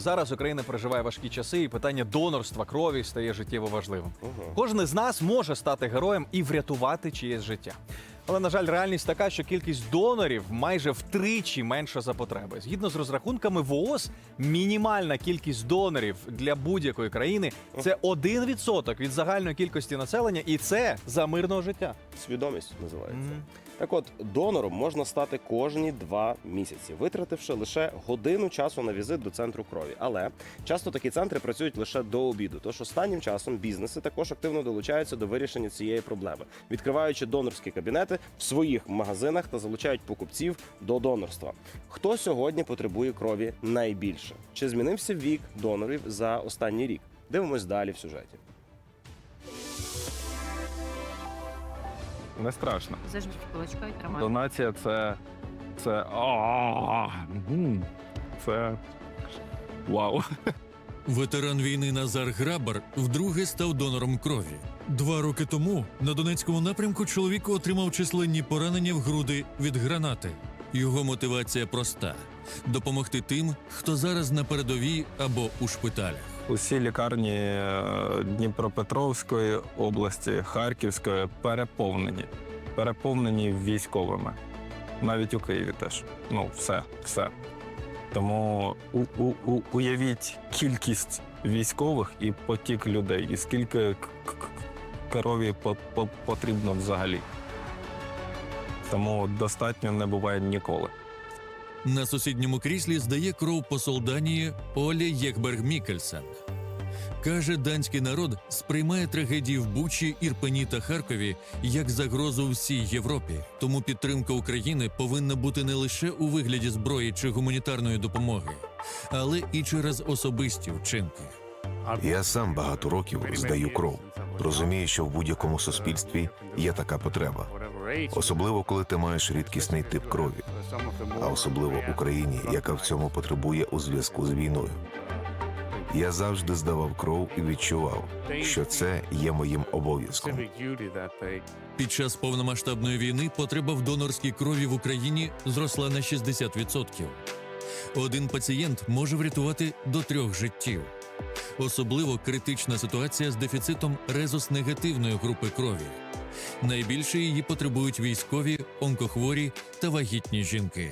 Зараз Україна переживає важкі часи, і питання донорства крові стає життєво важливим. Угу. Кожен із нас може стати героєм і врятувати чиєсь життя. Але на жаль, реальність така, що кількість донорів майже втричі менша за потреби. Згідно з розрахунками ВООЗ, мінімальна кількість донорів для будь-якої країни це 1% від загальної кількості населення, і це за мирного життя. Свідомість називається. Мгм. Так от, донором можна стати кожні два місяці, витративши лише годину часу на візит до центру крові. Але часто такі центри працюють лише до обіду. Тож останнім часом бізнеси також активно долучаються до вирішення цієї проблеми, відкриваючи донорські кабінети в своїх магазинах та залучають покупців до донорства. Хто сьогодні потребує крові найбільше? Чи змінився вік донорів за останній рік? Дивимось далі в сюжеті. Не страшно. Зажми кулачка і. Донація це. Це. а, м, Це. Вау. Ветеран війни Назар Грабар вдруге став донором крові. Два роки тому на Донецькому напрямку чоловік отримав численні поранення в груди від гранати. Його мотивація проста: допомогти тим, хто зараз на передовій або у шпиталях. Усі лікарні е, Дніпропетровської області, Харківської переповнені. Переповнені військовими. Навіть у Києві теж. Ну, все, все. Тому у, у, у, уявіть кількість військових і потік людей, і скільки к- к- крові по- по- потрібно взагалі. Тому достатньо не буває ніколи. На сусідньому кріслі здає кров посол Данії Оля Єхберг Мікельсен. Каже, данський народ сприймає трагедії в Бучі, Ірпені та Харкові як загрозу всій Європі. Тому підтримка України повинна бути не лише у вигляді зброї чи гуманітарної допомоги, але і через особисті вчинки. Я сам багато років здаю кров. Розумію, що в будь-якому суспільстві є така потреба, особливо коли ти маєш рідкісний тип крові, а особливо Україні, яка в цьому потребує у зв'язку з війною. Я завжди здавав кров і відчував, що це є моїм обов'язком. Під час повномасштабної війни потреба в донорській крові в Україні зросла на 60%. Один пацієнт може врятувати до трьох життів. Особливо критична ситуація з дефіцитом резус-негативної групи крові. Найбільше її потребують військові, онкохворі та вагітні жінки.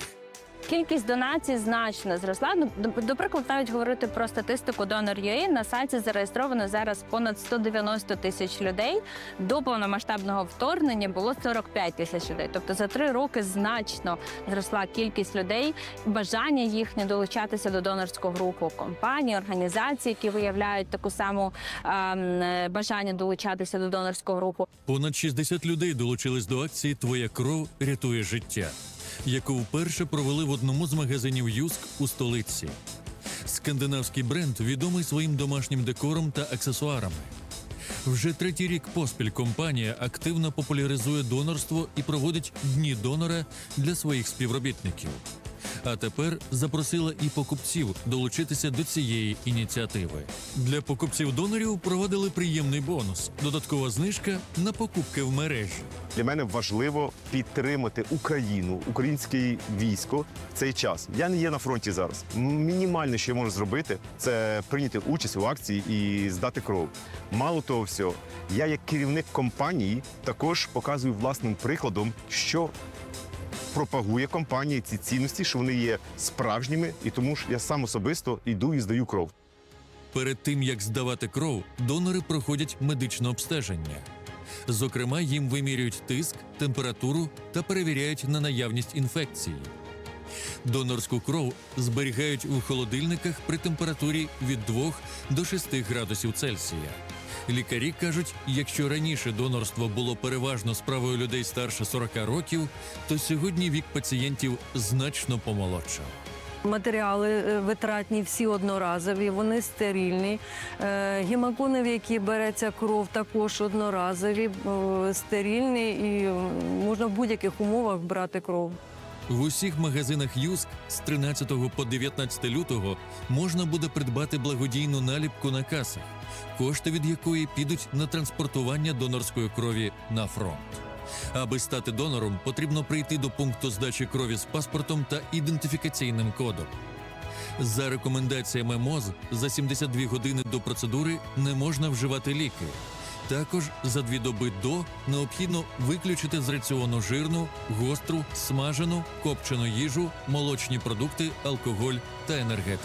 Кількість донацій значно зросла. Ну, до, прикладу, навіть говорити про статистику Donor.ua, на сайті зареєстровано зараз понад 190 тисяч людей. До повномасштабного вторгнення було 45 тисяч людей. Тобто за три роки значно зросла кількість людей, бажання їхнє долучатися до донорського групу компаній, організацій, які виявляють таку саму ем, бажання долучатися до донорського групу. Понад 60 людей долучились до акції Твоя кров рятує життя, яку вперше провели в одному з магазинів Юск у столиці. Скандинавський бренд відомий своїм домашнім декором та аксесуарами. Вже третій рік поспіль компанія активно популяризує донорство і проводить дні донора для своїх співробітників. А тепер запросила і покупців долучитися до цієї ініціативи. Для покупців донорів проводили приємний бонус додаткова знижка на покупки в мережі. Для мене важливо підтримати Україну, українське військо в цей час. Я не є на фронті зараз. Мінімальне, що я можу зробити, це прийняти участь у акції і здати кров. Мало того всього, я як керівник компанії також показую власним прикладом, що пропагує компанія ці цінності, що вони є справжніми, і тому ж я сам особисто йду і здаю кров. Перед тим як здавати кров, донори проходять медичне обстеження. Зокрема, їм вимірюють тиск, температуру та перевіряють на наявність інфекції. Донорську кров зберігають у холодильниках при температурі від 2 до 6 градусів Цельсія. Лікарі кажуть, якщо раніше донорство було переважно справою людей старше 40 років, то сьогодні вік пацієнтів значно помолодшав. Матеріали е, витратні всі одноразові, вони стерильні. Е, в які береться кров, також одноразові, е, стерильні і можна в будь-яких умовах брати кров. В усіх магазинах Юск з 13 по 19 лютого можна буде придбати благодійну наліпку на касах, кошти від якої підуть на транспортування донорської крові на фронт. Аби стати донором, потрібно прийти до пункту здачі крові з паспортом та ідентифікаційним кодом. За рекомендаціями МОЗ, за 72 години до процедури не можна вживати ліки. Також за дві доби до необхідно виключити з раціону жирну, гостру, смажену, копчену їжу, молочні продукти, алкоголь та енергетику.